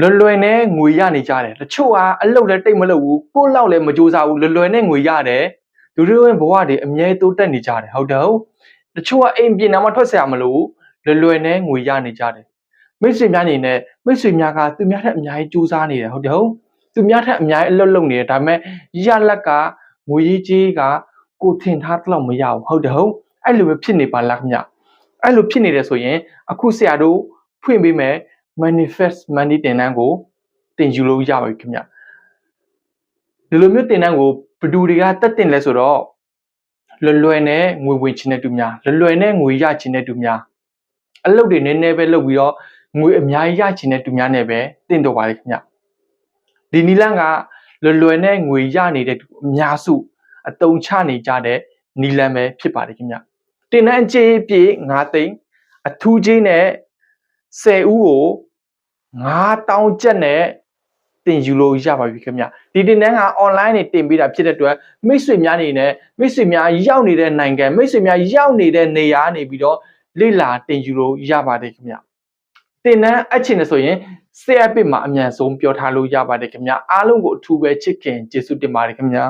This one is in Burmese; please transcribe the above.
လွယ်လွယ်နဲ့ငွေရနေကြတယ်တချို့အားအလုပ်လည်းတိတ်မလုပ်ဘူးကိုယ့်လောက်လည်းမကြိုးစားဘူးလွယ်လွယ်နဲ့ငွေရတယ်လူတွေဝင်ဘဝတွေအမြဲတိုးတက်နေကြတယ်ဟုတ်တယ်ဟုတ်တချို့ကအိမ်ပြင်နာမထွက်ဆရာမလို့လွယ်လွယ်နဲ့ငွေရနေကြတယ်မိတ်ဆွေများနေနဲ့မိတ်ဆွေများကသူများထက်အများကြီးကြိုးစားနေတယ်ဟုတ်တယ်ဟုတ်သူများထက်အများကြီးအလုပ်လုပ်နေတယ်ဒါပေမဲ့ရလက်ကငွေရေးကြေးကကိုထင်ထားတဲ့လောက်မရဘူးဟုတ်တယ်ဟုတ်အဲ့လိုပဲဖြစ်နေပါလားခင်ဗျအဲ့လိုဖြစ်နေတယ်ဆိုရင်အခုဆရာတို့ဖွင့်ပေးမယ် manifest money တင်တန်းကိုတင်ယူလို့ရပါပြီခင်ဗျဒီလိုမျိုးတင်တန်းကိုဘယ်သူတွေကတက်တင်လဲဆိုတော့လွယ်လွယ်နဲ့ငွေဝင်ချင်တဲ့သူများလွယ်လွယ်နဲ့ငွေရချင်တဲ့သူများအလုပ်တွေနည်းနည်းပဲလုပ်ပြီးတော့ငွေအများကြီးရချင်တဲ့သူများနဲ့ပဲတင်တော့ပါလေခင်ဗျဒီနီလန်းကလွယ်လွယ်နဲ့ငွေရနေတဲ့သူအများစုအတုံချနေကြတဲ့နီလန်းပဲဖြစ်ပါတယ်ခင်ဗျတင်တန်းအကျေးပြည့်9သိန်းအထူးကြီးနဲ့10ဦးကို 9000ကျပ်နဲ့တင်ယူလို့ရပါပြီခင်ဗျဒီတင်တန်းက online နေတင်ပေးတာဖြစ်တဲ့အတွက်မိတ်ဆွေများနေနဲ့မိတ်ဆွေများရောက်နေတဲ့နိုင်ငံမိတ်ဆွေများရောက်နေတဲ့နေရာနေပြီးတော့လေ့လာတင်ယူလို့ရပါတယ်ခင်ဗျတင်တန်းအချင်းနဲ့ဆိုရင် share page မှာအမြန်ဆုံးပြောထားလို့ရပါတယ်ခင်ဗျအားလုံးကိုအထူးပဲချစ်ခင်ကျေးဇူးတင်ပါတယ်ခင်ဗျ